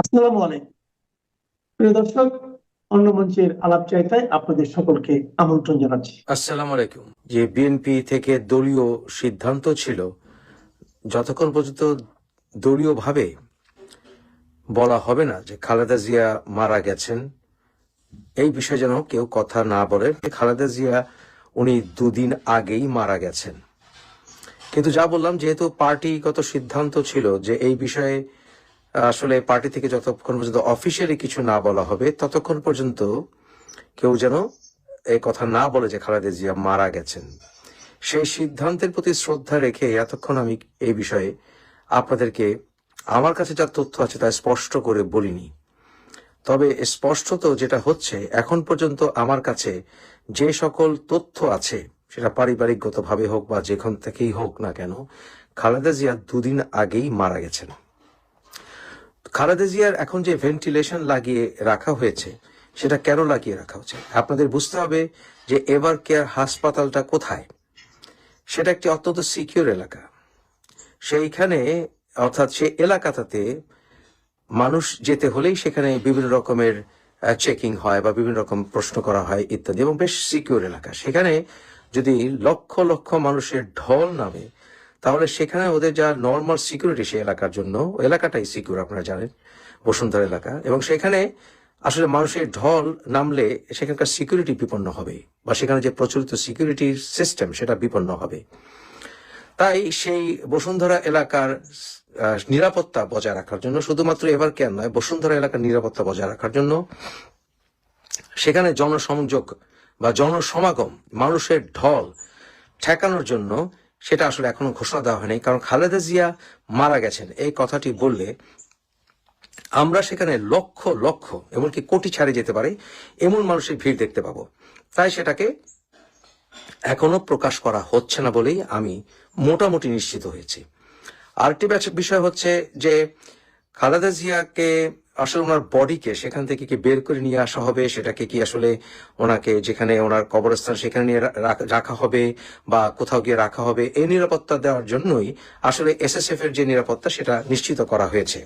আসসালামু আলাইকুম। প্রিয় দর্শক, অন্য মঞ্চের আলাপ চাইতায় আপনাদের সকলকে আমন্ত্রণ জানাচ্ছি। আসসালামু আলাইকুম। যে বিএনপি থেকে দলীয় সিদ্ধান্ত ছিল, যতক্ষণ পর্যন্ত বলা হবে না যে খালেদা জিয়া মারা গেছেন, এই বিষয়ে যেন কেউ কথা না বলে খালেদা জিয়া উনি দুদিন আগেই মারা গেছেন। কিন্তু যা বললাম, যেহেতু পার্টিগত সিদ্ধান্ত ছিল যে এই বিষয়ে আসলে পার্টি থেকে যতক্ষণ পর্যন্ত অফিসিয়ালি কিছু না বলা হবে, ততক্ষণ পর্যন্ত কেউ যেন এই কথা না বলে যে খালেদা জিয়া মারা গেছেন। সেই সিদ্ধান্তের প্রতি শ্রদ্ধা রেখে এতক্ষণ আমি এই বিষয়ে আপনাদেরকে, আমার কাছে যা তথ্য আছে তা স্পষ্ট করে বলিনি। তবে স্পষ্টত যেটা হচ্ছে, এখন পর্যন্ত আমার কাছে যে সকল তথ্য আছে, সেটা পারিবারিকগতভাবে হোক বা যেখান থেকেই হোক না কেন, খালেদা জিয়া দুদিন আগেই মারা গেছেন। খালেদা জিয়ার এখন যে ভেন্টিলেশন লাগিয়ে রাখা হয়েছে, সেটা কেন লাগিয়ে রাখা হচ্ছে? আপনাদের বুঝতে হবে যে এভার কেয়ার হাসপাতালটা কোথায়? সেটা একটি অত্যন্ত সিকিউর এলাকা। সেইখানে, অর্থাৎ সেই এলাকাটাতে মানুষ যেতে হলেই সেখানে বিভিন্ন রকমের চেকিং হয় বা বিভিন্ন রকম প্রশ্ন করা হয় ইত্যাদি এবং বেশ সিকিউর এলাকা। সেখানে যদি লক্ষ লক্ষ মানুষের ঢল নামে তাহলে সেখানে ওদের যা নর্মাল সিকিউরিটি সেই এলাকার জন্য এলাকাটাই সিকিউর আপনারা জানেন, বসুন্ধরা এলাকা। এবং সেখানে আসলে মানুষের ঢল নামলে সেখানকার সিকিউরিটি বিপন্ন হবে বা সেখানে যে প্রচলিত সিকিউরিটি সিস্টেম সেটা বিপন্ন হবে। তাই সেই বসুন্ধরা এলাকার নিরাপত্তা বজায় রাখার জন্য, শুধুমাত্র এবার কেন নয়, বসুন্ধরা এলাকার নিরাপত্তা বজায় রাখার জন্য সেখানে জনসংযোগ বা জনসমাগম, মানুষের ঢল ঠেকানোর জন্য সেটা আসলে এখনও ঘোষণা দেওয়া হয়নি, কারণ খালেদা জিয়া মারা গেছেন। এই কথাটি বললে আমরা সেখানে লক্ষ লক্ষ, এমনকি কোটি ছাড়ে যেতে পারে, এমন মানুষের ভিড় দেখতে পাবো। তাই সেটাকে এখনও প্রকাশ করা হচ্ছে না বলেই আমি মোটামুটি নিশ্চিত হয়েছি। আরেকটি বিষয় হচ্ছে যে খালেদা জিয়াকে আসলে ওনার বডিকে সেখান থেকে কি বের করে নিয়ে আসা হবে? সেটাকে কি আসলে ওনাকে যেখানে ওনার কবরস্থান সেখানে নিয়ে রাখা হবে বা কোথাও গিয়ে রাখা হবে? এই নিরাপত্তা দেওয়ার জন্যই আসলে এসএসএফ এর যে নিরাপত্তা সেটা নিশ্চিত করা হয়েছে।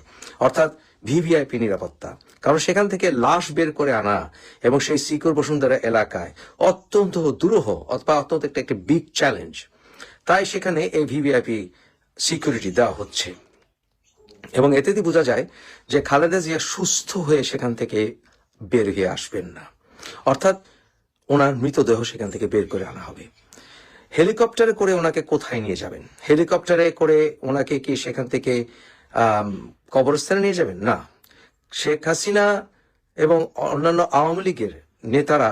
অর্থাৎ ভিভিআইপি নিরাপত্তা। কারণ সেখান থেকে লাশ বের করে আনা এবং সেই সিকিউর বসুন্ধরা এলাকায় অত্যন্ত দুরূহ অথবা অত্যন্ত একটা, একটি বিগ চ্যালেঞ্জ তাই সেখানে এই ভিভিআইপি সিকিউরিটি দেওয়া হচ্ছে। এবং এতেই বোঝা যায় যে খালেদা জিয়া সুস্থ হয়ে সেখান থেকে বের হয়ে আসবেন না। অর্থাৎ ওনার মৃতদেহ সেখান থেকে বের করে আনা হবে। হেলিকপ্টারে করে ওনাকে কোথায় নিয়ে যাবেন? হেলিকপ্টারে করে ওনাকে কি সেখান থেকে কবরস্থানে নিয়ে যাবেন? না। শেখ হাসিনা এবং অন্যান্য আওয়ামী লীগের নেতারা,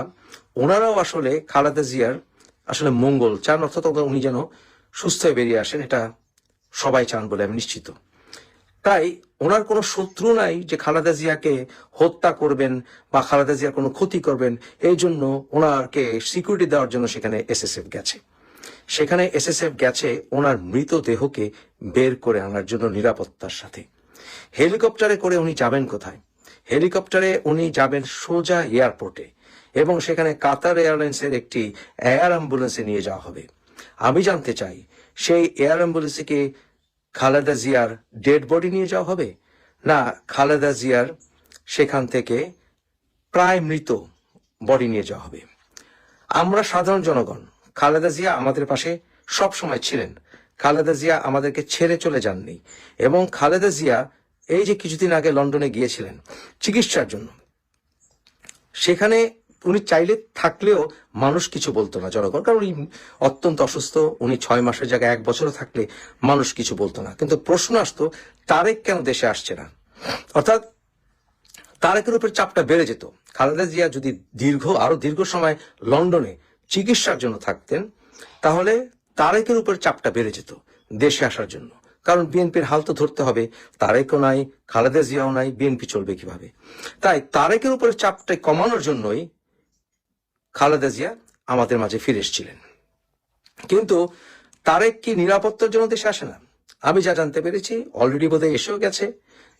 ওনারাও আসলে খালেদা জিয়ার আসলে মঙ্গল চান। অর্থাৎ উনি যেন সুস্থ হয়ে বেরিয়ে আসেন, এটা সবাই চান বলে আমি নিশ্চিত। তাই ওনার কোনো শত্রু নাই যে খালেদা জিয়াকে হত্যা করবেন বা খালেদা জিয়ার কোনো ক্ষতি করবেন। এই জন্য ওনাকে সিকিউরিটি দেওয়ার জন্য সেখানে এসএসএফ গেছে। সেখানে এসএসএফ গেছে ওনার মৃতদেহকে বের করে আনার জন্য নিরাপত্তার সাথে। হেলিকপ্টারে করে উনি যাবেন কোথায়? হেলিকপ্টারে উনি যাবেন সোজা এয়ারপোর্টে এবং সেখানে কাতার এয়ারলাইন্সের একটি এয়ার অ্যাম্বুলেন্সে নিয়ে যাওয়া হবে। আমি জানতে চাই, সেই এয়ার অ্যাম্বুলেন্সে খালেদা জিয়ার ডেড বডি নিয়ে যাওয়া হবে? না, খালেদা জিয়ার সেখান থেকে প্রায় মৃত বডি নিয়ে যাওয়া হবে। আমরা সাধারণ জনগণ, খালেদা জিয়া আমাদের পাশে সব সময় ছিলেন। খালেদা জিয়া আমাদেরকে ছেড়ে চলে যাননি এবং খালেদা জিয়া এই যে কিছুদিন আগে লন্ডনে গিয়েছিলেন চিকিৎসার জন্য, সেখানে উনি চাইলে থাকলেও মানুষ কিছু বলতো না জনগণ, কারণ উনি অত্যন্ত অসুস্থ, উনি ছয় মাসের জায়গায় এক বছরও থাকলে মানুষ কিছু বলতো না। কিন্তু প্রশ্ন আসতো, তারেক কেন দেশে আসছে না? অর্থাৎ তারেকের উপর চাপটা বেড়ে যেত। খালেদা জিয়া যদি দীর্ঘ, আরও দীর্ঘ সময় লন্ডনে চিকিৎসার জন্য থাকতেন, তাহলে তারেকের উপর চাপটা বেড়ে যেত দেশে আসার জন্য। কারণ বিএনপির হাল তো ধরতে হবে, তারেকও নাই, খালেদা জিয়াও নাই, বিএনপি চলবে কীভাবে? তাই তারেকের উপরে চাপটা কমানোর জন্যই খালেদা জিয়া আমাদের মাঝে ফিরে এসেছিলেন। কিন্তু তারেক কি নিরাপত্তার জন্য দেশে আসে না? আমি যা জানতে পেরেছি অলরেডি বোধহয় এসেও গেছে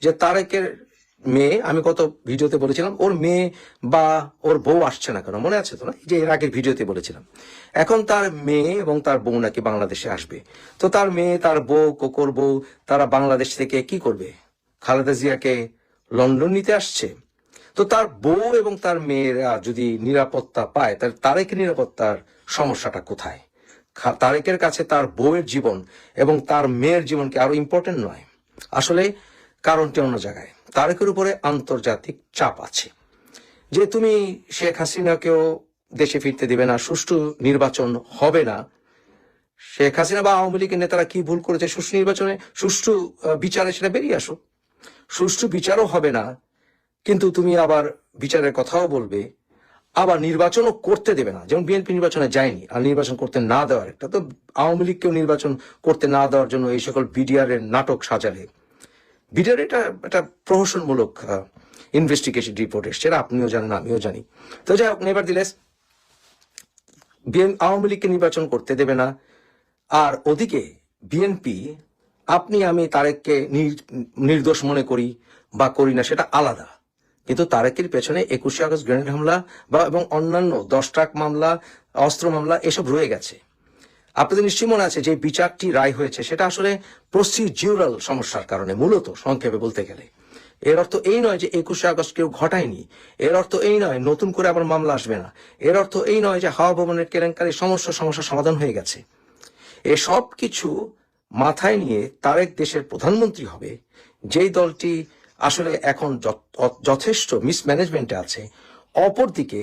যে তারেকের মেয়ে, আমি কত ভিডিওতে বলেছিলাম, ওর মেয়ে বা ওর বউ আসছে না কেন? মনে আছে তো না? যে এর আগের ভিডিওতে বলেছিলাম। এখন তার মেয়ে এবং তার বউ নাকি বাংলাদেশে আসবে। তো তার মেয়ে, তার বউ, কোকর বউ, তারা বাংলাদেশ থেকে কি করবে? খালেদা জিয়াকে লন্ডন নিতে আসছে? তো তার বউ এবং তার মেয়েরা যদি নিরাপত্তা পায়, তাহলে তারেকের নিরাপত্তার সমস্যাটা কোথায়? তারেকের কাছে তার বউয়ের জীবন এবং তার মেয়ের জীবনকে আরও ইম্পর্টেন্ট নয়? আসলে কারণটি অন্য জায়গায়। তারেকের উপরে আন্তর্জাতিক চাপ আছে। যে তুমি শেখ হাসিনাকেও দেশে ফিরতে দিবে না, সুষ্ঠু নির্বাচন হবে না, শেখ হাসিনা বা আওয়ামী লীগের নেতারা কি ভুল করেছে সুষ্ঠু নির্বাচনে? সুষ্ঠু বিচারে সেটা বেরিয়ে আসো সুষ্ঠু বিচারও হবে না কিন্তু তুমি আবার বিচারের কথাও বলবে, আবার নির্বাচনও করতে দেবে না। যেমন বিএনপি নির্বাচনে যায়নি, আর নির্বাচন করতে না দেওয়ার একটা তো আওয়ামী লীগকেও নির্বাচন করতে না দেওয়ার জন্য এই সকল বিডিআর এর নাটক সাজালে। বিডিআর এটা একটা প্রহসনমূলক ইনভেস্টিগেশন রিপোর্ট এসছে আপনিও জানেন, আমিও জানি। তো যাই হোক নেভার দিলেস, বিএন, আওয়ামী লীগকে নির্বাচন করতে দেবে না, আর ওদিকে বিএনপি, আপনি আমি তারেককে নির- নির্দোষ মনে করি বা করি না, সেটা আলাদা। কিন্তু তারেকের পেছনে একুশে আগস্ট গ্রেনেড হামলা বা এবং অন্যান্য দশ ট্রাক মামলা, অস্ত্র মামলা, এসব রয়ে গেছে। আপনাদের নিশ্চয়ই মনে আছে যে বিচারটি রায় হয়েছে, সেটা আসলে প্রসিডিউরাল সমস্যার কারণে, মূলত সংক্ষেপে বলতে গেলে। এর অর্থ এই নয় যে একুশে আগস্ট কেউ ঘটায়নি। এর অর্থ এই নয় নতুন করে আবার মামলা আসবে না। এর অর্থ এই নয় যে হাওয়া ভবনের কেলেঙ্কারি সমস্যা সমস্যা সমাধান হয়ে গেছে। এসব কিছু মাথায় নিয়ে তারেক দেশের প্রধানমন্ত্রী হবে, যেই দলটি আসলে এখন যথ- যথেষ্ট মিসম্যানেজমেন্টে আছে। অপরদিকে,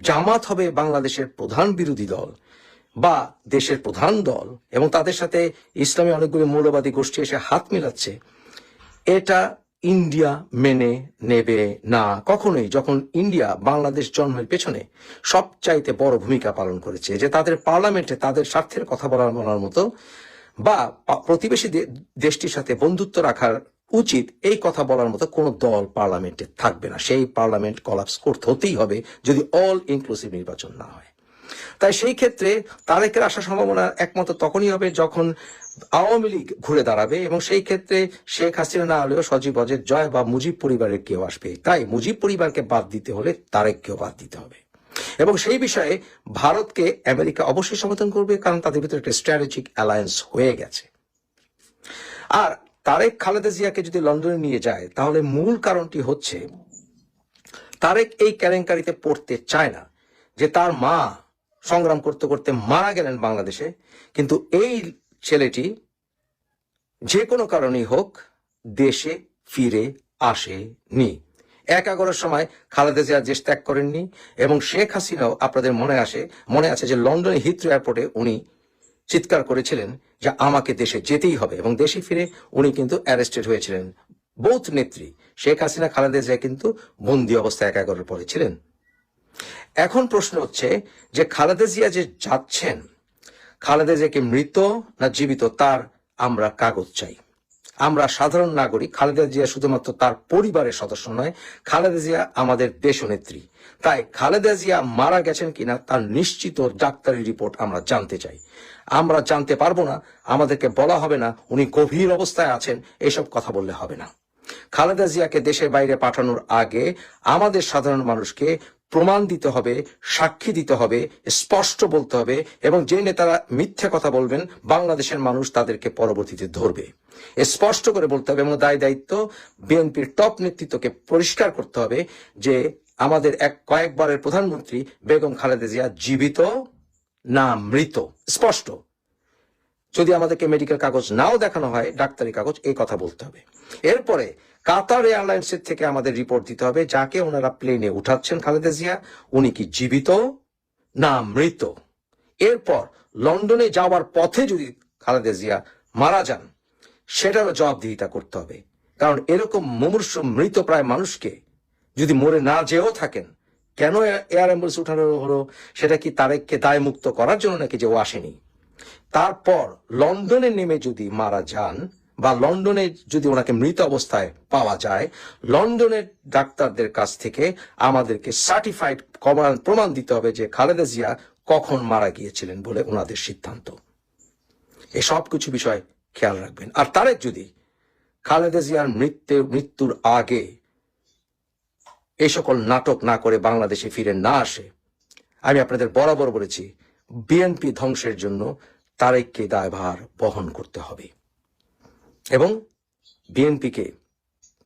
জামাত হবে বাংলাদেশের প্রধান বিরোধী দল বা দেশের প্রধান দল এবং তাদের সাথে ইসলামী অনেকগুলি মৌলবাদী গোষ্ঠী এসে হাত মিলাচ্ছে। এটা ইন্ডিয়া মেনে নেবে না কখনোই যখন ইন্ডিয়া বাংলাদেশ জন্মের পেছনে সবচাইতে বড় ভূমিকা পালন করেছে, যে তাদের পার্লামেন্টে তাদের স্বার্থের কথা বলার বলার মতো বা প্রতিবেশী দেশটির সাথে বন্ধুত্ব রাখার উচিত এই কথা বলার মতো কোনো দল পার্লামেন্টে থাকবে না। সেই পার্লামেন্ট কলাপস করতে হতেই হবে যদি অল ইনক্লুসিভ নির্বাচন না হয়। তাই সেই ক্ষেত্রে তারেকের আসার সম্ভাবনা একমাত্র তখনই হবে যখন আওয়ামী লীগ ঘুরে দাঁড়াবে এবং সেই ক্ষেত্রে শেখ হাসিনা না হলেও সজীব অজের জয় বা মুজিব পরিবারের কেউ আসবে। তাই মুজিব পরিবারকে বাদ দিতে হলে তারেককেও বাদ দিতে হবে। এবং সেই বিষয়ে ভারতকে আমেরিকা অবশ্যই সমর্থন করবে কারণ তাদের ভিতরে একটা স্ট্র্যাটেজিক অ্যালায়েন্স হয়ে গেছে। আর তারেক খালেদা জিয়াকে যদি লন্ডনে নিয়ে যায়, তাহলে মূল কারণটি হচ্ছে তারেক এই কেলেঙ্কারিতে পড়তে চায় না, যে তার মা সংগ্রাম করতে করতে মারা গেলেন বাংলাদেশে। কিন্তু এই ছেলেটি যে কোনো কারণেই হোক দেশে ফিরে আসেনি। এক সময় খালেদা জিয়া দেশ ত্যাগ করেননি এবং শেখ হাসিনাও আপনাদের মনে আসে, মনে আছে যে লন্ডনে হিথ্রো এয়ারপোর্টে উনি চিৎকার করেছিলেন যে আমাকে দেশে যেতেই হবে এবং দেশে ফিরে উনি কিন্তু অ্যারেস্টেড হয়েছিলেন। বোথ নেত্রী শেখ হাসিনা, খালেদা জিয়া কিন্তু বন্দি অবস্থায় এক এগারোর পরে ছিলেন এখন প্রশ্ন হচ্ছে যে খালেদা জিয়া যে যাচ্ছেন, খালেদা জিয়াকে মৃত না জীবিত তার আমরা কাগজ চাই। আমরা সাধারণ নাগরিক, খালেদা জিয়া শুধুমাত্র তার পরিবারের সদস্য নয়, খালেদা জিয়া আমাদের দেশনেত্রী। তাই খালেদা জিয়া মারা গেছেন কিনা তার নিশ্চিত ডাক্তারি রিপোর্ট আমরা জানতে চাই। আমরা জানতে পারব না, আমাদেরকে বলা হবে না, উনি গভীর অবস্থায় আছেন, এসব কথা বললে হবে না। খালেদা জিয়াকে দেশের বাইরে পাঠানোর আগে আমাদের সাধারণ মানুষকে প্রমাণ দিতে হবে, সাক্ষী দিতে হবে, স্পষ্ট বলতে হবে এবং যে নেতারা মিথ্যে কথা বলবেন, বাংলাদেশের মানুষ তাদেরকে পরবর্তীতে ধরবে। স্পষ্ট করে বলতে হবে এবং দায় দায়িত্ব বিএনপির টপ নেতৃত্বকে পরিষ্কার করতে হবে যে আমাদের এক কয়েকবারের প্রধানমন্ত্রী বেগম খালেদা জিয়া জীবিত না, মৃত, স্পষ্ট। যদি আমাদেরকে মেডিকেল কাগজ নাও দেখানো হয়, ডাক্তারি কাগজ এই কথা বলতে হবে। এরপরে কাতার এয়ারলাইন্সের থেকে আমাদের রিপোর্ট দিতে হবে, যাকে ওনারা প্লেনে উঠাচ্ছেন খালেদা জিয়া। উনি কি জীবিত? না, মৃত। এরপর লন্ডনে যাওয়ার পথে যদি খালেদা জিয়া মারা যান সেটারও জবাবদিহিতা করতে হবে। কারণ এরকম মুমূর্ষ মৃত প্রায় মানুষকে যদি মরে না যেও থাকেন কেন এয়ার অ্যাম্বুলেন্স উঠানো হলো? সেটা কি তারেককে দায় মুক্ত করার জন্য নাকি যে ও আসেনি? তারপর লন্ডনে নেমে যদি মারা যান বা লন্ডনে যদি ওনাকে মৃত অবস্থায় পাওয়া যায়, লন্ডনের ডাক্তারদের কাছ থেকে আমাদেরকে সার্টিফাইড প্রমাণ দিতে হবে যে খালেদা জিয়া কখন মারা গিয়েছিলেন বলে ওনাদের সিদ্ধান্ত। এই সব কিছু বিষয় খেয়াল রাখবেন। আর তারেক যদি খালেদা জিয়ার মৃত্যু মৃত্যুর আগে এই সকল নাটক না করে বাংলাদেশে ফিরে না আসে। আমি আপনাদের বরাবর বলেছি, বিএনপি ধ্বংসের জন্য তারেককে দায়ভার বহন করতে হবে। এবং বিএনপিকে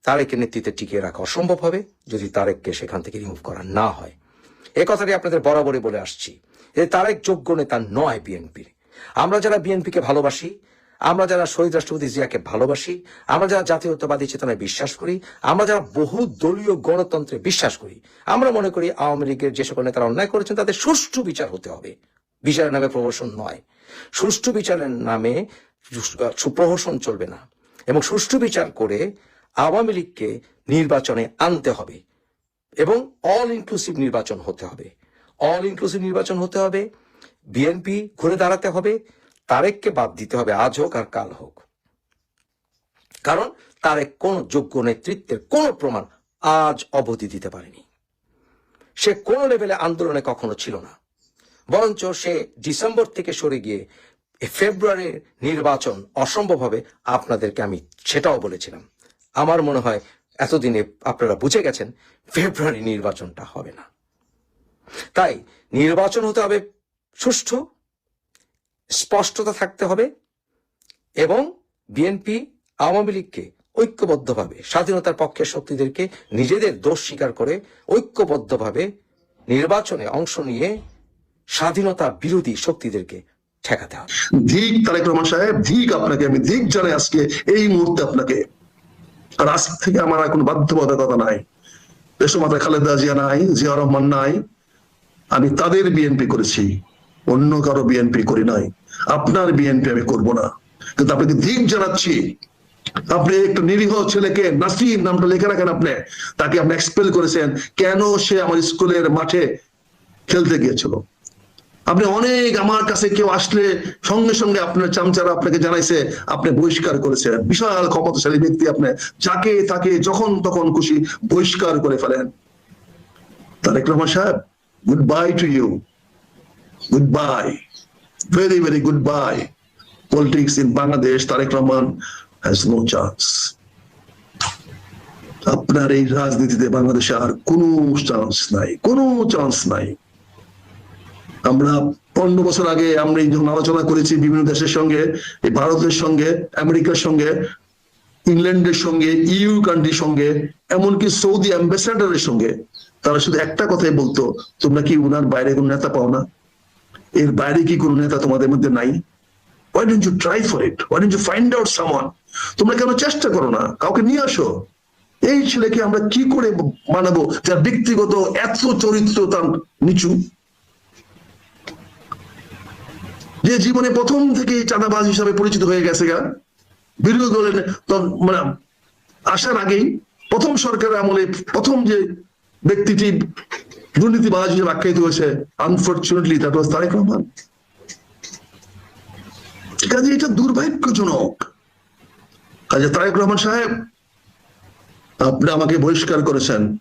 তারেকের নেতৃত্বে টিকিয়ে রাখা অসম্ভব হবে যদি তারেককে সেখান থেকে রিমুভ করা না হয়। এ কথাটি আপনাদের বরাবরই বলে আসছি যে তারেক যোগ্য নেতা নয় বিএনপির। আমরা যারা বিএনপিকে ভালোবাসি আমরা যারা শহীদ রাষ্ট্রপতি জিয়াকে ভালোবাসি, আমরা যারা জাতীয়তাবাদী চেতনায় বিশ্বাস করি, আমরা যারা বহু দলীয় গণতন্ত্রে বিশ্বাস করি, আমরা মনে করি আওয়ামী লীগের যে সকল নেতারা অন্যায় করেছেন, তাদের সুষ্ঠু বিচার হতে হবে। বিচারের নামে প্রহসন নয়। সুষ্ঠু বিচারের নামে সুপ্রহসন চলবে না। এবং সুষ্ঠু বিচার করে আওয়ামী লীগকে নির্বাচনে আনতে হবে। এবং অল ইনক্লুসিভ নির্বাচন হতে হবে। অল ইনক্লুসিভ নির্বাচন হতে হবে। বিএনপি ঘুরে দাঁড়াতে হবে। তারেককে বাদ দিতে হবে, আজ হোক আর কাল হোক। কারণ তারেক কোন যোগ্য নেতৃত্বের কোন প্রমাণ আজ অবধি দিতে পারেনি। সে কোন লেভেলে আন্দোলনে কখনো ছিল না। বরঞ্চ সে ডিসেম্বর থেকে সরে গিয়ে ফেব্রুয়ারির নির্বাচন অসম্ভব হবে আপনাদেরকে আমি সেটাও বলেছিলাম। আমার মনে হয় এতদিনে আপনারা বুঝে গেছেন, ফেব্রুয়ারি নির্বাচনটা হবে না। তাই নির্বাচন হতে হবে সুষ্ঠু স্পষ্টতা থাকতে হবে এবং বিএনপি আওয়ামী লীগকে ঐক্যবদ্ধভাবে, স্বাধীনতার পক্ষের শক্তিদেরকে নিজেদের দোষ স্বীকার করে ঐক্যবদ্ধভাবে নির্বাচনে অংশ নিয়ে স্বাধীনতা বিরোধী শক্তিদেরকে ঠেকাতে হবে। ধিক তারেক রহমান সাহেব, ধিক আপনাকে, আমি ধিক জানাই আজকে এই মুহূর্তে আপনাকে। আর আজ থেকে আমার কোনো বাধ্যবাধকতা নাই। দেশমাতা খালেদা জিয়া নাই, জিয়া রহমান নাই। আমি তাদের বিএনপি করেছি। অন্য কারও বিএনপি করি নাই। আপনার বিএনপি আমি করব না। কিন্তু আপনাকে ধিক জানাচ্ছি। আপনি একটা নিরীহ ছেলেকে নাসির নামটা লিখে রাখেন আপনি। তাকে আপনি এক্সপেল করেছেন। কেন সে আমার স্কুলের মাঠে খেলতে গিয়েছিল? আপনি অনেক আমার কাছে কেউ আসলে সঙ্গে সঙ্গে আপনার চামচারা আপনাকে জানাইছে, আপনি বহিষ্কার করেছেন। বিশাল ক্ষমতাশালী ব্যক্তি আপনি। যাকে তাকে যখন তখন খুশি বহিষ্কার করে ফেলেন। তারেক রহমান সাহেব good bye to you very very good bye politics in Bangladesh Tarek Rahman has no chance আপনার এই রাজনীতিতে বাংলাদেশে আর কোনো চান্স নাই, কোনো চান্স নাই। আমরা পনেরো বছর আগে আমরা এই যখন আলোচনা করেছি বিভিন্ন দেশের সঙ্গে ভারতের সঙ্গে, আমেরিকার সঙ্গে, ইংল্যান্ডের সঙ্গে ইউ কান্ট্রির সঙ্গে, এমনকি সৌদি অ্যাম্বাসাডারের সঙ্গে। তারা শুধু একটা কথাই বলতো, তোমরা কি উনার বাইরে কোনো নেতা পাও না? এর বাইরে কি কোনো নেতা তোমাদের মধ্যে নাই? Why don't you try for it why don't you find out someone তোমরা কেন চেষ্টা করো না? কাউকে নিয়ে আসো। এই ছেলেকে আমরা কি করে মানাবো যার ব্যক্তিগত এত চরিত্র তার নিচু? যে জীবনে প্রথম থেকে চাঁদাবাজ হিসাবে পরিচিত হয়ে গেছে গা। বিরোধী দলের মানে আসার আগেই প্রথম সরকারের আমলে প্রথম যে ব্যক্তিটি দুর্নীতিবাজ হিসেবে আখ্যায়িত হয়েছে। Unfortunately that was Tarek Rahman. কাজে এটা দুর্ভাগ্যজনক। কাজে তারেক রহমান সাহেব, আপনি আমাকে বহিষ্কার করেছেন।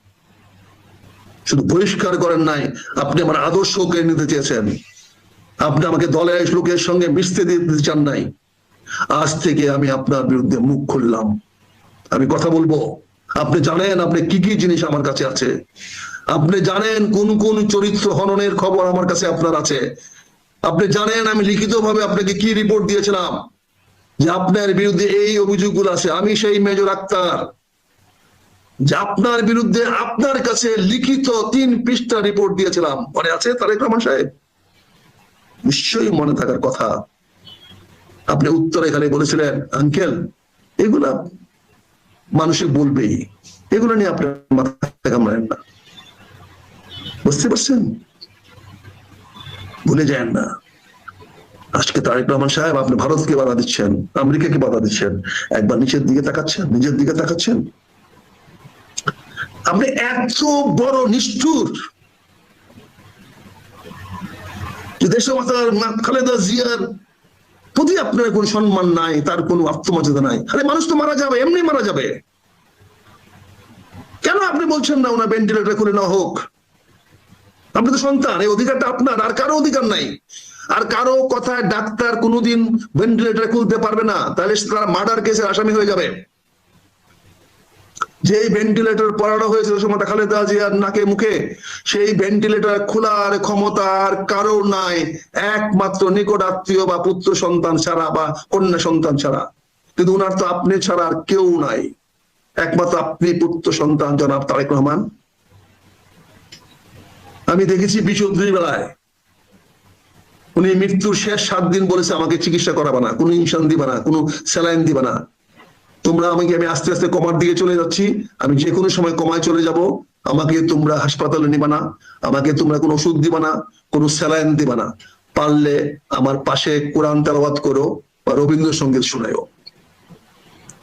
শুধু বহিষ্কার করেন নাই, আপনি আমার আদর্শ কেড়ে নিতে চেয়েছেন। আপনি আমাকে দলের লোকের সঙ্গে মিশতে দিতে চান নাই। আজ থেকে আমি আপনার বিরুদ্ধে মুখ খুললাম। আমি কথা বলব। আপনি জানেন আপনি কি কি জিনিস আমার কাছে আছে। আপনি জানেন কোন কোন চরিত্র হননের খবর আমার কাছে আপনার আছে। আপনি জানেন আমি লিখিতভাবে আপনাকে কি রিপোর্ট দিয়েছিলাম? যে আপনার বিরুদ্ধে এই অভিযোগগুলো আছে। আমি সেই মেজর আক্তার। যে আপনার বিরুদ্ধে আপনার কাছে লিখিত তিন পৃষ্ঠা রিপোর্ট দিয়েছিলাম। মনে আছে তারেক রহমান সাহেব? নিশ্চয়ই মনে থাকার কথা। আপনি উত্তরে খালি বলেছিলেন, আঙ্কেল, এগুলা মানুষে বলবেই। এগুলো নিয়ে আপনি মাথা কামড়েন না। বুঝতে পারছেন? ভুলে যায় না। আজকে তারেক রহমান সাহেব, আপনি ভারতকে বাধা দিচ্ছেন, আমেরিকাকে বাধা দিচ্ছেন। একবার নিচের দিকে তাকাচ্ছেন, নিজের দিকে তাকাচ্ছেন? আপনি এত বড় নিষ্ঠুর। যে খালেদা জিয়ার প্রতি আপনার কোন সম্মান নাই, তার কোনো আত্মমর্যাদা নাই। আরে মানুষ তো মারা যাবে, এমনি মারা যাবে। কেন আপনি বলছেন না ওনার ভেন্টিলেটর করে নেওয়া হোক? আপনি তো সন্তান, এই অধিকারটা আপনার, আর কারও অধিকার নাই। আর কারও কথায় ডাক্তার কোনোদিন ভেন্টিলেটর খুলতে পারবে না, তাহলে তারা মার্ডার কেসের আসামি হয়ে যাবে। যে ভেন্টিলেটর পড়ানো হয়েছিল সময় খালেদা জিয়ার নাকে মুখে, সেই ভেন্টিলেটর খোলার ক্ষমতা আর কারও নাই। একমাত্র নিকট আত্মীয় বা পুত্র সন্তান ছাড়া বা কন্যা সন্তান ছাড়া। কিন্তু উনার তো আপনি ছাড়া আর কেউ নাই। একমাত্র আপনি পুত্র সন্তান জনাব তারেক রহমান। আমি দেখেছি বিচৌধুরী বেলায় উনি মৃত্যুর শেষ সাত দিন বলেছে, আমাকে চিকিৎসা করাবে না, কোনো ইনসান দিবা না, কোনো স্যালাইন দিবা না। তোমরা আমাকে, আমি আস্তে আস্তে কমার দিকে চলে যাচ্ছি। আমি যে কোনো সময় কমায় চলে যাব। আমাকে তোমরা হাসপাতালে নিবা না, আমাকে তোমরা কোনো ওষুধ দিবা না, কোনো স্যালাইন দিবা না। পারলে আমার পাশে কোরআন তেলাওয়াত করো বা রবীন্দ্রসঙ্গীত শোনায়ও।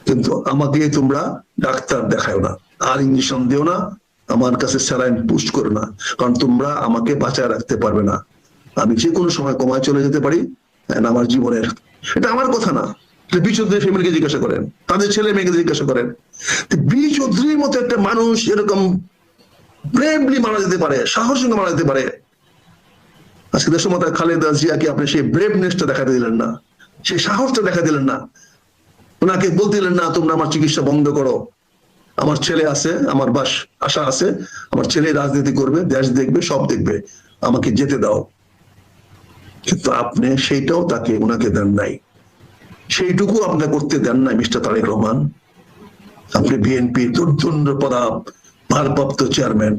কিন্তু আমাকে তোমরা ডাক্তার দেখাও না, আর ইঞ্জেকশন দিও না আমার কাছে স্যালাইন পুস্ট করো না, কারণ তোমরা আমাকে বাঁচায় রাখতে পারবে না। আমি যে কোনো সময় কমায় চলে যেতে পারি আমার জীবনের। এটা আমার কথা না। ফ্যামিলিকে জিজ্ঞাসা করেন, তাদের ছেলে মেয়েকে জিজ্ঞাসা করেন মতো একটা মানুষ এরকম ব্রেভলি মারা যেতে পারে, সাহস সঙ্গে মারা যেতে পারে। আজকে খালেদা জিয়াকে আপনি সেই ব্রেভনেসটা দেখাতে দিলেন না, সেই সাহসটা দেখা দিলেন না। ওনাকে বলতে দিলেন, না, তোমরা আমার চিকিৎসা বন্ধ করো। আমার ছেলে আছে, আমার বাস, আশা আছে, আমার ছেলে রাজনীতি করবে, দেশ দেখবে, সব দেখবে, আমাকে যেতে দাও। কিন্তু আপনি সেইটাও তাকে ওনাকে দেন নাই। সেইটুকু আপনি করতে দেন নাই, মিস্টার তারেক রহমান। আপনি বিএনপি দুর্দণ্ড পদা ভারপ্রাপ্ত চেয়ারম্যান।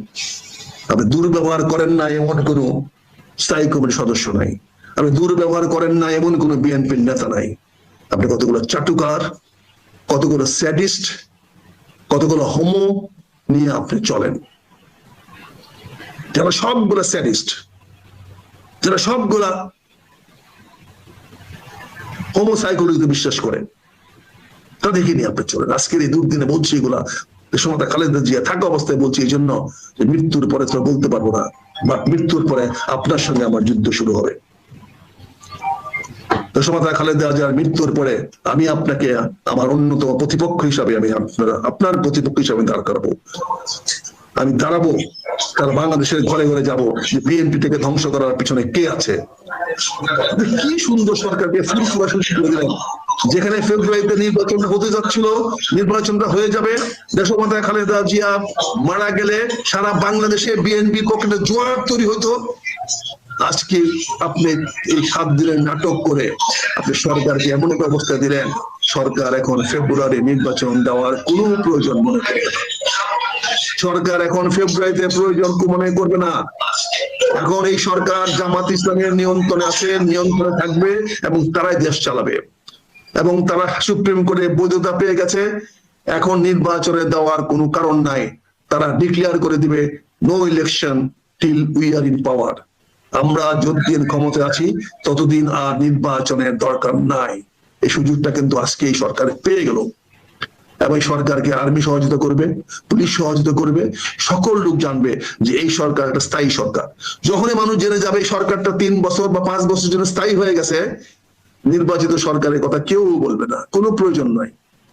আপনি দুর্ব্যবহার করেন না এমন কোনো স্থায়ী কমিটির সদস্য নাই। আপনি দুর্ব্যবহার করেন না এমন কোনো বিএনপির নেতা নাই। আপনি কতগুলো চাটুকার, কতগুলো স্যাডিস্ট কতগুলো হোমো নিয়ে আপনি চলেন? যারা সবগুলো স্যাডিস্ট যারা সবগুলা হোমো সাইকোলজিতে বিশ্বাস করে, তাদেরকে নিয়ে আপনি চলেন। আজকের এই দুর্দিনে বলছি এগুলা। সমতা খালেদা জিয়া থাকা অবস্থায় বলছি এই জন্য মৃত্যুর পরে তো বলতে পারব না বা মৃত্যুর পরে আপনার সঙ্গে আমার যুদ্ধ শুরু হবে। সমতা খালেদা জিয়ার মৃত্যুর পরে আমি আপনাকে আমার অন্যতম প্রতিপক্ষ হিসাবে আমি আপনার প্রতিপক্ষ হিসাবে দাঁড় করাবো। আমি দাঁড়াবো, কারণ বাংলাদেশের ঘরে ঘরে যাব বিএনপি থেকে ধ্বংস করার পিছনে কে আছে? কি সুন্দর সরকারকে যেখানে ফেব্রুয়ারিতে নির্বাচন হতে যাচ্ছিল, নির্বাচনটা হয়ে যাবে। দেশমাতা খালেদা জিয়া মারা গেলে সারা বাংলাদেশে বিএনপি পক্ষে জোয়ার তৈরি হতো? আজকে আপনি এই সাত দিনের নাটক করে আপনি সরকারকে এমন একটা অবস্থা দিলেন, সরকার এখন ফেব্রুয়ারি নির্বাচন দেওয়ার কোনো প্রয়োজন মনে করে সরকার এখন ফেব্রুয়ারিতে প্রয়োজন মনে করবে না। এখন এই সরকার জামাত ইসলামের নিয়ন্ত্রণে আছে, নিয়ন্ত্রণে থাকবে এবং তারাই দেশ চালাবে। এবং তারা সুপ্রিম কোর্টে বৈধতা পেয়ে গেছে। এখন নির্বাচনে দেওয়ার কোনো কারণ নাই। তারা ডিক্লেয়ার করে দিবে no election till we are in power আমরা যতদিন ক্ষমতায় আছি, ততদিন আর নির্বাচনের দরকার নাই। এই সুযোগটা কিন্তু আজকে এই সরকার পেয়ে গেল। এবং সরকারকে আর্মি সহযোগিতা করবে, পুলিশ সহযোগিতা করবে, সকল লোক জানবে যে এই সরকার একটা স্থায়ী সরকার। যখনই মানুষ জেনে যাবে এই সরকারটা তিন বছর বা পাঁচ বছর জন্য স্থায়ী হয়ে গেছে, নির্বাচিত সরকারের কথা কেউ বলবে না। কোনো প্রয়োজন নাই।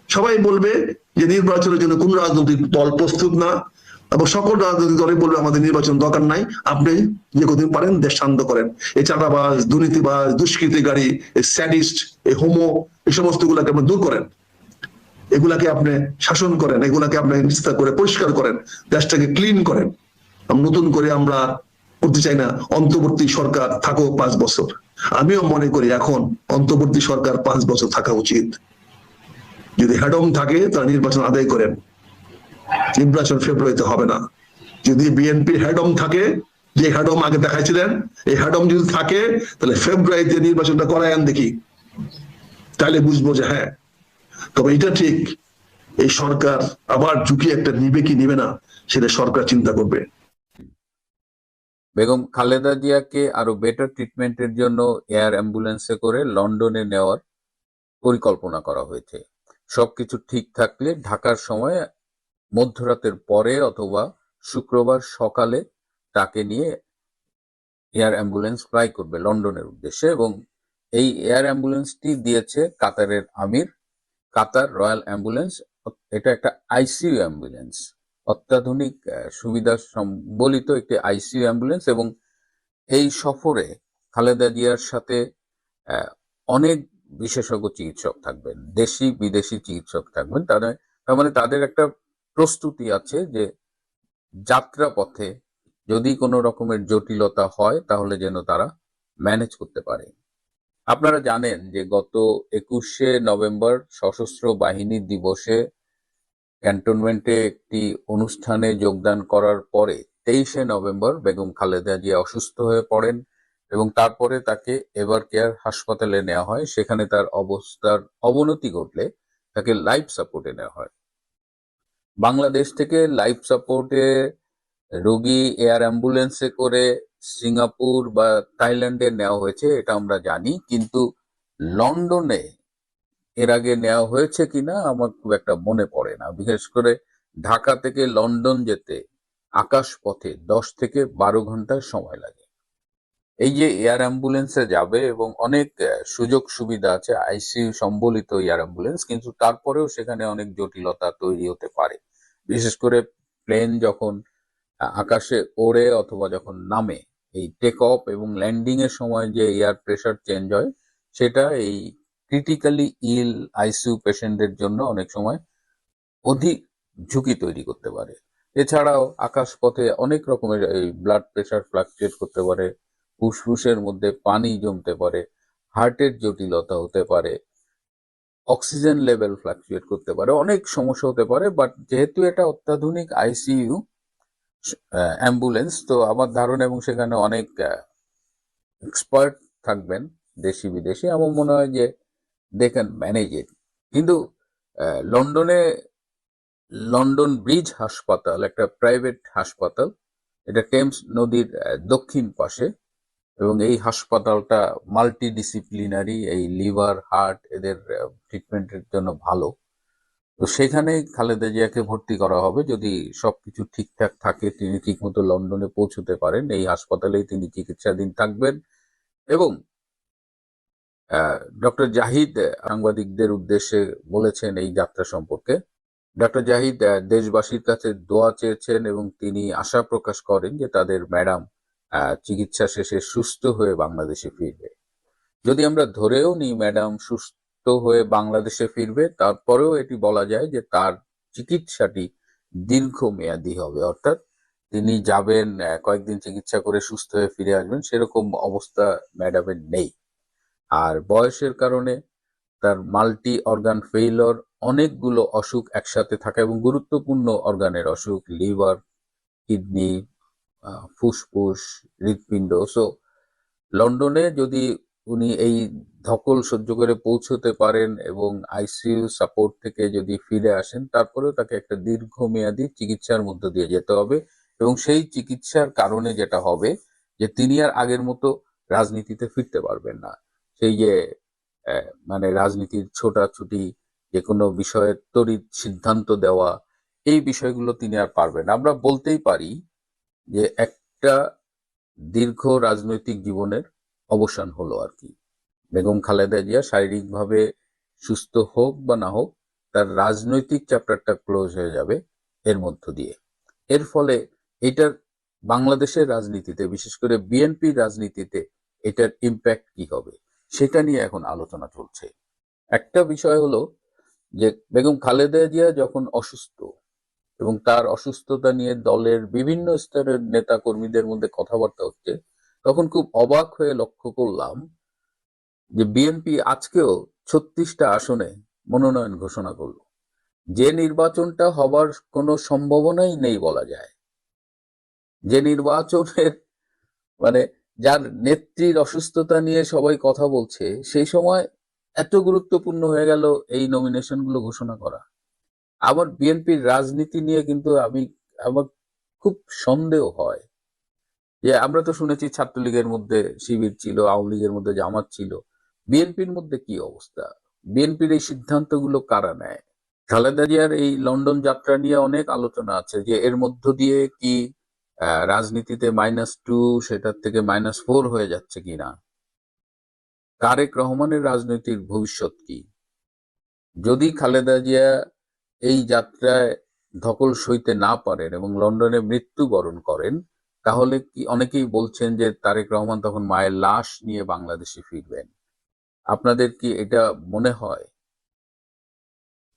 সবাই বলবে যে নির্বাচনের জন্য কোন রাজনৈতিক দল প্রস্তুত না। এবং সকল রাজনৈতিক দলই বলবে আমাদের নির্বাচন দরকার নাই। আপনি যে কদিন পারেন দেশ শান্ত করেন। এই চাঁদাবাজ, দুর্নীতিবাজ দুষ্কৃতিকারী এই স্যাডিস্ট, এই হোমো, এই সমস্ত গুলাকে আপনি দূর করেন। এগুলাকে আপনি শাসন করেন, এগুলাকে আপনি নিস্তার করে পরিষ্কার করেন, দেশটাকে ক্লিন করেন। নতুন করে আমরা করতে চাই না, অন্তর্বর্তী সরকার থাকো পাঁচ বছর। আমিও মনে করি এখন অন্তর্বর্তী সরকার পাঁচ বছর থাকা উচিত। যদি হ্যাডম থাকে, তারা নির্বাচন আদায় করেন। নির্বাচন ফেব্রুয়ারিতে হবে না। যদি বিএনপি হ্যাডম থাকে, যে হ্যাডম আগে দেখাইছিলেন, এই হ্যাডম যদি থাকে, তাহলে ফেব্রুয়ারিতে নির্বাচনটা করায়ান দেখি। তাহলে বুঝব যে হ্যাঁ তবে এটা ঠিক, এই সরকার আবার ঝুঁকি একটা নিবে কি নিবে না, সেটা সরকার চিন্তা করবে। বেগম খালেদা জিয়াকে আরও বেটার ট্রিটমেন্টের জন্য এয়ার অ্যাম্বুলেন্সে করে লন্ডনে নেওয়ার পরিকল্পনা করা হয়েছে। সবকিছু ঠিক থাকলে ঢাকার সময় মধ্যরাতের পরে অথবা শুক্রবার সকালে তাকে নিয়ে এয়ার অ্যাম্বুলেন্স ফ্লাই করবে লন্ডনের উদ্দেশ্যে এবং এই এয়ার অ্যাম্বুলেন্সটি দিয়েছে কাতারের আমির। কাতার রয়্যাল অ্যাম্বুলেন্স, এটা একটা আইসিইউ অ্যাম্বুলেন্স, অত্যাধুনিক সুবিধা সম্বলিত একটি আইসিইউ অ্যাম্বুলেন্স এবং এই সফরে খালেদা জিয়ার সাথে অনেক বিশেষজ্ঞ চিকিৎসক থাকবেন দেশি বিদেশি চিকিৎসক থাকবেন। তাদের তার মানে তাদের একটা প্রস্তুতি আছে যে যাত্রা পথে যদি কোনো রকমের জটিলতা হয়, তাহলে যেন তারা ম্যানেজ করতে পারে। আপনারা জানেন যে গত একুশে নভেম্বর সশস্ত্র বাহিনী দিবসে ক্যান্টনমেন্টে একটি অনুষ্ঠানে যোগদান করার পরে তেইশে নভেম্বর বেগম খালেদা জিয়া অসুস্থ হয়ে পড়েন এবং তারপরে তাকে এভার কেয়ার হাসপাতালে নেওয়া হয়। সেখানে তার অবস্থার অবনতি ঘটলে তাকে লাইফ সাপোর্টে নেওয়া হয়। বাংলাদেশ থেকে লাইফ সাপোর্টে রোগী এয়ার অ্যাম্বুলেন্সে করে সিঙ্গাপুর বা থাইল্যান্ডে নেওয়া হয়েছে, এটা আমরা জানি। কিন্তু লন্ডনে এর আগে নেওয়া হয়েছে কিনা আমার খুব একটা মনে পড়ে না। বিশেষ করে ঢাকা থেকে লন্ডন যেতে আকাশ পথে দশ থেকে বারো ঘণ্টার সময় লাগে। এই যে এয়ার অ্যাম্বুলেন্সে যাবে এবং অনেক সুযোগ সুবিধা আছে আইসিইউ সম্বলিত এয়ার অ্যাম্বুলেন্স, কিন্তু তারপরেও সেখানে অনেক জটিলতা তৈরি হতে পারে। বিশেষ করে প্লেন যখন আকাশে ওড়ে অথবা যখন নামে, এই টেক অফ এবং ল্যান্ডিং এর সময় যে এয়ার প্রেশার চেঞ্জ হয়, সেটা এই ক্রিটিক্যালি ইল আইসিইউ পেশেন্টদের জন্য অনেক সময় অধিক ঝুঁকি তৈরি করতে পারে। এছাড়াও আকাশপথে অনেক রকমের, এই ব্লাড প্রেশার ফ্লাকচুয়েট করতে পারে ফুসফুসের মধ্যে পানি জমতে পারে, হার্টের জটিলতা হতে পারে, অক্সিজেন লেভেল ফ্লাকচুয়েট করতে পারে, অনেক সমস্যা হতে পারে, বাট যেহেতু এটা অত্যাধুনিক আইসিইউ অ্যাম্বুলেন্স, তো আমার ধারণা এবং সেখানে অনেক এক্সপার্ট থাকবেন দেশি বিদেশি, আমার মনে হয় যে দে ক্যান ম্যানেজ ইট কিন্তু লন্ডনে, লন্ডন ব্রিজ হাসপাতাল, একটা প্রাইভেট হাসপাতাল, এটা টেমস নদীর দক্ষিণ পাশে এবং এই হাসপাতালটা মাল্টি ডিসিপ্লিনারি এই লিভার হার্ট এদের ট্রিটমেন্টের জন্য ভালো। তো সেখানেই খালেদা জিয়াকে ভর্তি করা হবে। যদি সবকিছু ঠিকঠাক থাকে, তিনি ঠিকমতো লন্ডনে পৌঁছতে পারেন। এই হাসপাতালেই তিনি চিকিৎসাধীন থাকবেন এবং ডক্টর জাহিদ সাংবাদিকদের উদ্দেশ্যে বলেছেন এই যাত্রা সম্পর্কে। ডক্টর জাহিদ দেশবাসীর কাছে দোয়া চেয়েছেন এবং তিনি আশা প্রকাশ করেন যে তাদের ম্যাডাম চিকিৎসা শেষে সুস্থ হয়ে বাংলাদেশে ফিরবে। যদি আমরা ধরেও নিই, ম্যাডাম, সুস্থ হয়ে বাংলাদেশে ফিরবে, তারপরেও এটি বলা যায় যে তার চিকিৎসাটি দীর্ঘমেয়াদী হবে। অর্থাৎ তিনি যাবেন কয়েকদিন চিকিৎসা করে সুস্থ হয়ে ফিরে আসবেন, সেরকম অবস্থা ম্যাডামের নেই। আর বয়সের কারণে তার মাল্টি অর্গান ফেইলর অনেকগুলো অসুখ একসাথে থাকা এবং গুরুত্বপূর্ণ অর্গানের অসুখ, লিভার, কিডনি ফুসফুস, হৃৎপিণ্ড। সো লন্ডনে যদি উনি এই ধকল সহ্য করে পৌঁছতে পারেন এবং আইসিইউ সাপোর্ট থেকে যদি ফিরে আসেন, তারপরেও তাকে একটা দীর্ঘমেয়াদী চিকিৎসার মধ্য দিয়ে যেতে হবে। এবং সেই চিকিৎসার কারণে যেটা হবে, যে তিনি আর আগের মতো রাজনীতিতে ফিরতে পারবেন না। সেই যে মানে রাজনীতির ছোটাছুটি, যে কোনো বিষয়ে তড়িৎ সিদ্ধান্ত দেওয়া, এই বিষয়গুলো তিনি আর পারবেন। আমরা বলতেই পারি যে একটা দীর্ঘ রাজনৈতিক জীবনের অবসান হলো আর কি। বেগম খালেদা জিয়া শারীরিকভাবে সুস্থ হোক বা না হোক, তার রাজনৈতিক চ্যাপ্টারটা ক্লোজ হয়ে যাবে এর মধ্য দিয়ে। এর ফলে এটার বাংলাদেশের রাজনীতিতে, বিশেষ করে বিএনপির রাজনীতিতে এটার ইম্প্যাক্ট কি হবে, সেটা নিয়ে এখন আলোচনা চলছে। একটা বিষয় হলো যে বেগম খালেদা জিয়া যখন অসুস্থ এবং তার অসুস্থতা নিয়ে দলের বিভিন্ন স্তরের নেতা কর্মীদের মধ্যে কথাবার্তা হচ্ছে, তখন খুব অবাক হয়ে লক্ষ্য করলাম যে বিএনপি আজকেও ছত্রিশটা আসনে মনোনয়ন ঘোষণা করল। যে নির্বাচনটা হবার কোনো সম্ভাবনাই নেই বলা যায়। যে নির্বাচনের মানে যার নেত্রীর অসুস্থতা নিয়ে সবাই কথা বলছে, সেই সময় এত গুরুত্বপূর্ণ হয়ে গেল এই নমিনেশনগুলো ঘোষণা করা। আমার বিএনপির রাজনীতি নিয়ে কিন্তু আমি, আমার খুব সন্দেহ হয়। যে আমরা তো শুনেছি ছাত্রলীগের মধ্যে শিবির ছিল, আওয়ামী লীগের মধ্যে জামাত ছিল। বিএনপির মধ্যে কি অবস্থা? বিএনপির এই সিদ্ধান্তগুলো কারা নেয়? খালেদা জিয়ার এই লন্ডন যাত্রা নিয়ে অনেক আলোচনা আছে যে এর মধ্য দিয়ে কি রাজনীতিতে মাইনাস টু সেটার থেকে মাইনাস ফোর হয়ে যাচ্ছে কিনা? তারেক রহমানের রাজনৈতিক ভবিষ্যৎ কি? যদি খালেদা জিয়া এই যাত্রায় ধকল সইতে না পারেন এবং লন্ডনে মৃত্যুবরণ করেন, তাহলে কি অনেকেই বলছেন যে তারেক রহমান তখন মায়ের লাশ নিয়ে বাংলাদেশে ফিরবেন। আপনাদের কি এটা মনে হয়?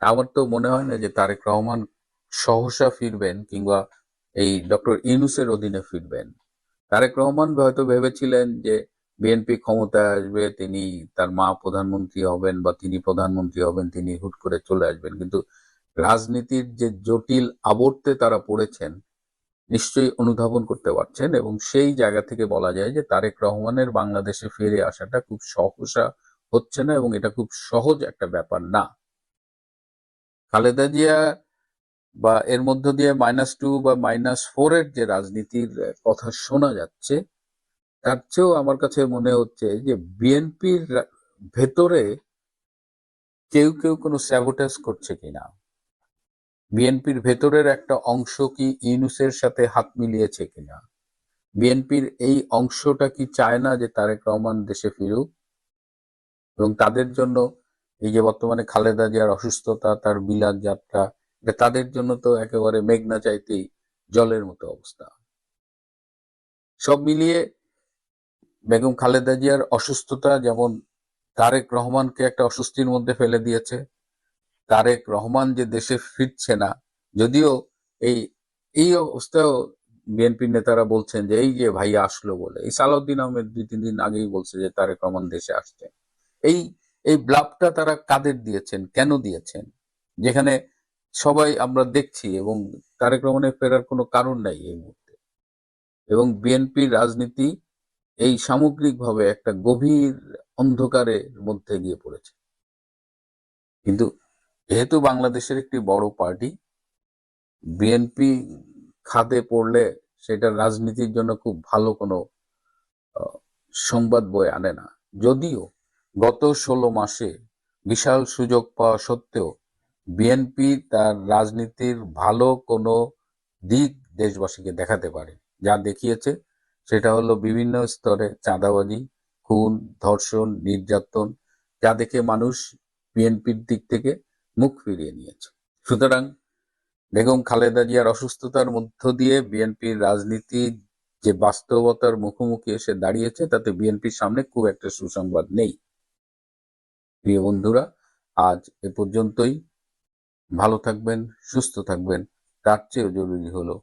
আমার তো মনে হয় না যে তারেক রহমান সহসা ফিরবেন কিংবা এই ডক্টর ইউনুসের অধীনে ফিরবেন। তারেক রহমান হয়তো ভেবেছিলেন যে বিএনপি ক্ষমতায় আসবে, তিনি তার মা প্রধানমন্ত্রী হবেন বা তিনি প্রধানমন্ত্রী হবেন, তিনি হুট করে চলে আসবেন। কিন্তু রাজনীতির যে জটিল আবর্তে তারা পড়েছেন, নিশ্চয়ই অনুধাবন করতে পারছেন এবং সেই জায়গা থেকে বলা যায় যে তারেক রহমানের বাংলাদেশে ফিরে আসাটা খুব সহসা হচ্ছে না এবং এটা খুব সহজ একটা ব্যাপার না। খালেদা জিয়া বা এর মধ্য দিয়ে মাইনাস টু বা মাইনাস ফোর এর যে রাজনীতির কথা শোনা যাচ্ছে, তার চেয়েও আমার কাছে মনে হচ্ছে যে বিএনপির ভেতরে কেউ কেউ কোনো স্যাবোটাস করছে কিনা। বিএনপির ভেতরের একটা অংশ কি ইউনুসের সাথে হাত মিলিয়েছে কিনা? বিএনপির এই অংশটা কি চায় না যে তারেক রহমান দেশে ফিরুক? এবং তাদের জন্য এই যে বর্তমানে খালেদা জিয়ার অসুস্থতা, তার বিলাত যাত্রা তাদের জন্য তো একেবারে মেঘনা চাইতেই জলের মতো অবস্থা। সব মিলিয়ে বেগম খালেদা জিয়ার অসুস্থতা যেমন তারেক রহমানকে একটা অস্বস্তির মধ্যে ফেলে দিয়েছে তারেক রহমান যে দেশে ফিরছে না, যদিও এই এই অবস্থাও বিএনপি নেতারা বলছেন যে, এই যে ভাই আসলো বলে, এই সালাউদ্দিন আহমেদ দুই, তিন দিন আগেই বলছে যে তারেক রহমান দেশে আসছে। এই এই ব্লাফটা তারা কাদের দিয়েছেন, কেন দিয়েছেন? যেখানে সবাই আমরা দেখছি এবং তারেক রহমানের ফেরার কোনো কারণ নাই এই মুহূর্তে। এবং বিএনপির রাজনীতি এই সামগ্রিকভাবে একটা গভীর অন্ধকারের মধ্যে গিয়ে পড়েছে। কিন্তু যেহেতু বাংলাদেশের একটি বড় পার্টি বিএনপি খাদে পড়লে সেটা রাজনীতির জন্য খুব ভালো কোনো সংবাদ বয়ে আনে না। যদিও গত ষোলো মাসে বিশাল সুযোগ পাওয়া সত্ত্বেও বিএনপি তার রাজনীতির ভালো কোনো দিক দেশবাসীকে দেখাতে পারে। যা দেখিয়েছে সেটা হলো বিভিন্ন স্তরে চাঁদাবাজি, খুন, ধর্ষণ, নির্যাতন, যা দেখে মানুষ বিএনপির দিক থেকে মুখ ফিরিয়ে নিয়েছে। সুতরাং বেগম খালেদা জিয়ার অসুস্থতার মধ্য দিয়ে বিএনপির রাজনীতি যে বাস্তবতার মুখোমুখি এসে দাঁড়িয়েছে, তাতে বিএনপির সামনে খুব একটা সুসংবাদ নেই। প্রিয় বন্ধুরা, আজ এ পর্যন্তই। ভালো থাকবেন, সুস্থ থাকবেন। তার চেয়েও জরুরি হলো